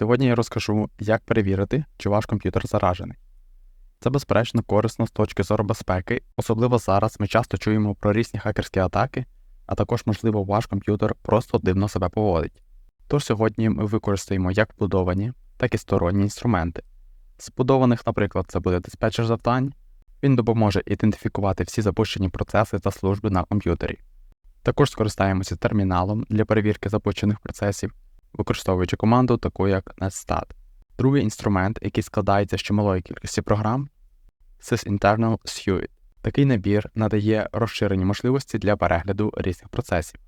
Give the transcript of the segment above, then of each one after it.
Сьогодні я розкажу, як перевірити, чи ваш комп'ютер заражений. Це безперечно корисно з точки зору безпеки, особливо зараз ми часто чуємо про різні хакерські атаки, а також, можливо, ваш комп'ютер просто дивно себе поводить. Тож сьогодні ми використаємо як вбудовані, так і сторонні інструменти. З вбудованих, наприклад, це буде диспетчер завдань, він допоможе ідентифікувати всі запущені процеси та служби на комп'ютері. Також скористаємося терміналом для перевірки запущених процесів, використовуючи команду, таку як netstat. Другий інструмент, який складається з чималої кількості програм, SysInternal Suite. Такий набір надає розширені можливості для перегляду різних процесів.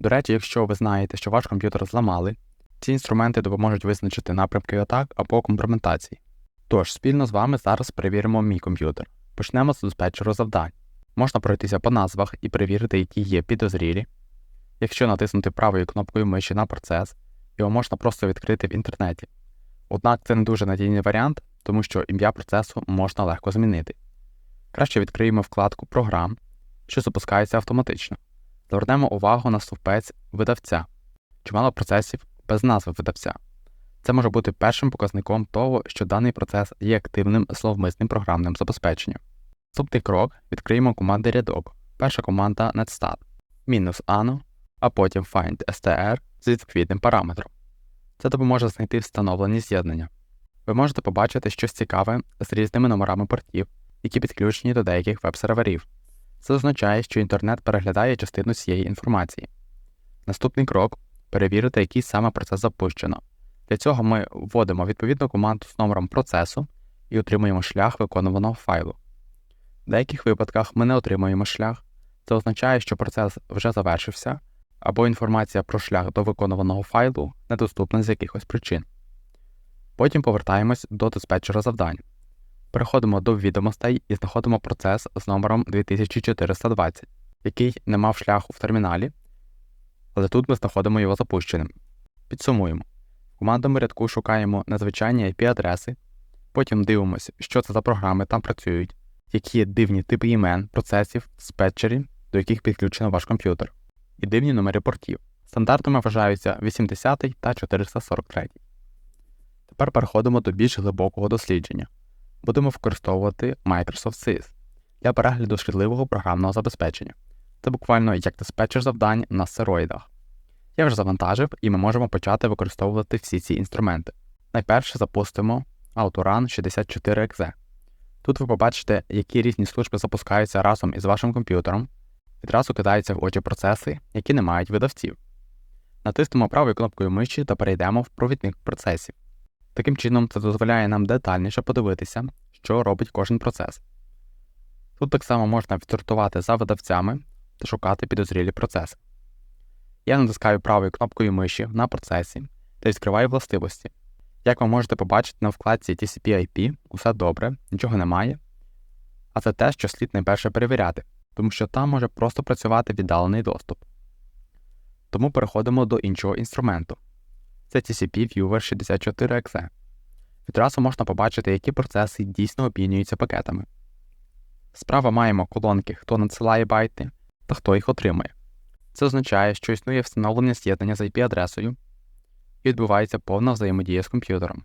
До речі, якщо ви знаєте, що ваш комп'ютер зламали, ці інструменти допоможуть визначити напрямки атак або компрометації. Тож, спільно з вами зараз перевіримо мій комп'ютер. Почнемо з диспетчеру завдань. Можна пройтися по назвах і перевірити, які є підозрілі. Якщо натиснути правою кнопкою миші на процес, його можна просто відкрити в інтернеті. Однак це не дуже надійний варіант, тому що ім'я процесу можна легко змінити. Краще відкриємо вкладку Програм, що запускається автоматично. Звернемо увагу на стовпець видавця. Чимало процесів без назви видавця. Це може бути першим показником того, що даний процес є активним зловмисним програмним забезпеченням. Наступний крок відкриємо команди рядок. Перша команда netstat, мінус ano, а потім find str з відповідним параметром. Це допоможе знайти встановлені з'єднання. Ви можете побачити щось цікаве з різними номерами портів, які підключені до деяких веб-серверів. Це означає, що інтернет переглядає частину цієї інформації. Наступний крок перевірити, який саме процес запущено. Для цього ми вводимо відповідну команду з номером процесу і отримуємо шлях виконуваного файлу. В деяких випадках ми не отримуємо шлях, це означає, що процес вже завершився, або інформація про шлях до виконуваного файлу недоступна з якихось причин. Потім повертаємось до диспетчера завдань. Переходимо до відомостей і знаходимо процес з номером 2420, який не мав шляху в терміналі, але тут ми знаходимо його запущеним. Підсумуємо. В командному рядку шукаємо незвичайні IP-адреси, потім дивимося, що це за програми там працюють, які дивні типи імен, процесів, диспетчерів, до яких підключено ваш комп'ютер, і дивні номери портів. Стандартами вважаються 80 та 443. Тепер переходимо до більш глибокого дослідження. Будемо використовувати Microsoft SYS для перегляду шкідливого програмного забезпечення. Це буквально як диспетчер завдань на стероїдах. Я вже завантажив, і ми можемо почати використовувати всі ці інструменти. Найперше запустимо Autorun 64exe. Тут ви побачите, які різні служби запускаються разом із вашим комп'ютером. Відразу кидаються в очі процеси, які не мають видавців. Натиснемо правою кнопкою миші та перейдемо в провідник процесів. Таким чином, це дозволяє нам детальніше подивитися, що робить кожен процес. Тут так само можна відсортувати за видавцями та шукати підозрілі процеси. Я натискаю правою кнопкою миші на процесі та відкриваю властивості. Як ви можете побачити на вкладці TCP-IP, усе добре, нічого немає. А це те, що слід найперше перевіряти, тому що там може просто працювати віддалений доступ. Тому переходимо до іншого інструменту. Це TCP Viewer 64exe. Відразу можна побачити, які процеси дійсно обмінюються пакетами. Справа маємо колонки, хто надсилає байти та хто їх отримує. Це означає, що існує встановлення з'єднання з IP-адресою і відбувається повна взаємодія з комп'ютером.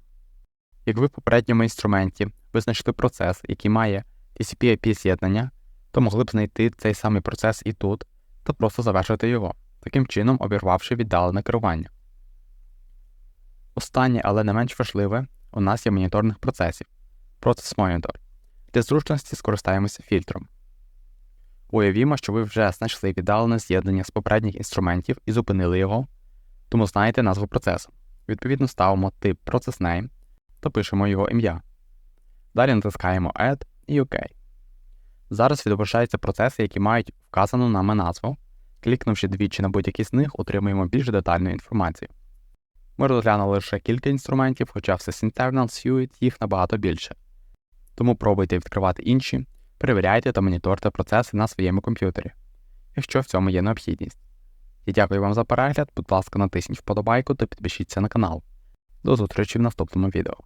Як ви в попередньому інструменті визначили процес, який має TCP-IP з'єднання, то могли б знайти цей самий процес і тут та просто завершити його, таким чином обірвавши віддалене керування. Останнє, але не менш важливе, у нас є моніторних процесів Process Monitor. Для зручності скористаємося фільтром. Уявімо, що ви вже знайшли віддалене з'єднання з попередніх інструментів і зупинили його, тому знаєте назву процесу. Відповідно, ставимо тип process та пишемо його ім'я. Далі натискаємо Add і OK. Зараз відображаються процеси, які мають вказану нами назву. Клікнувши двічі на будь-який з них, отримуємо більш детальну інформацію. Ми розглянули лише кілька інструментів, хоча в SysInternal Suite їх набагато більше. Тому пробуйте відкривати інші, перевіряйте та моніторте процеси на своєму комп'ютері, якщо в цьому є необхідність. Я дякую вам за перегляд, будь ласка, натисніть вподобайку та підпишіться на канал. До зустрічі в наступному відео.